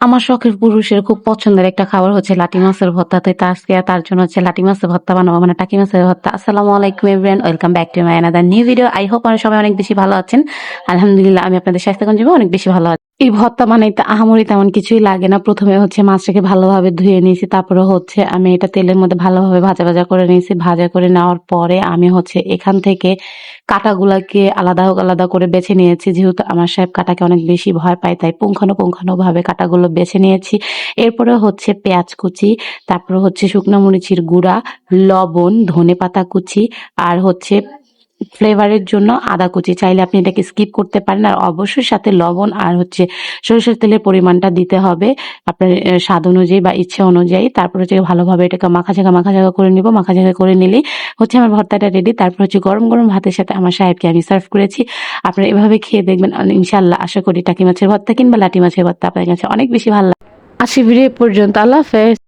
আমার শখের পুরুষের খুব পছন্দের একটা খাবার হচ্ছে লাটি মাছের ভর্তা। তো আজকে তার জন্য হচ্ছে লাটি মাছের ভর্তা বানাবো মানে টাকি মাছের ভর্তা। আসসালামু আলাইকুম everyone welcome back to my another new video I hope আমার সবাই অনেক বেশি ভালো আছেন। আলহামদুলিল্লাহ, আমি আপনাদের স্বাস্থ্যগঞ্জ অনেক বেশি ভালো আছি। এই ভর্তা বানাইতে আহামরি তেমন কিছুই লাগে না। প্রথমে হচ্ছে মাছটাকে ভালোভাবে ধুয়ে নিয়েছি, তারপরে হচ্ছে আমি এটা তেলের মধ্যে ভালোভাবে ভাজা ভাজা করে নিয়েছি। ভাজা করে নেওয়ার পরে আমি হচ্ছে এখান থেকে কাটাগুলাকে আলাদা আলাদা করে বেছে নিয়েছি। যেহেতু আমার সাহেব কাটাকে অনেক বেশি ভয় পায়, তাই পুঙ্খানো পুঙ্খানো ভাবে কাটাগুলো বেছে নিয়েছি। এরপরে হচ্ছে পেঁয়াজ কুচি, তারপরে হচ্ছে শুকনো মরিচের গুঁড়া, লবণ ধনে পাতা কুচি, আর হচ্ছে ফ্লেভারের জন্য আদা কুচি। চাইলে আপনি এটাকে স্কিপ করতে পারেন আর অবশ্যই সাথে লবণ আর হচ্ছে সরিষার তেলের পরিমাণটা দিতে হবে। আপনার স্বাদ অনুযায়ী বা ইচ্ছে অনুযায়ী। তারপর হচ্ছে ভালোভাবে এটাকে মাখা জায়গা মাখা জায়গা করে নিব, মাখা জায়গা করে নিলেই হচ্ছে আমার ভর্তাটা রেডি তারপর হচ্ছে গরম গরম ভাতের সাথে আমার সাহেবকে আমি সার্ভ করেছি। আপনারা এভাবে খেয়ে দেখবেন। ইনশাল্লাহ আশা করি টাকি মাছের ভর্তা কিংবা লাটি মাছের ভর্তা আপনার কাছে অনেক বেশি ভালো লাগে। আসি ভিডিও পর্যন্ত, আল্লাহ হাফেজ।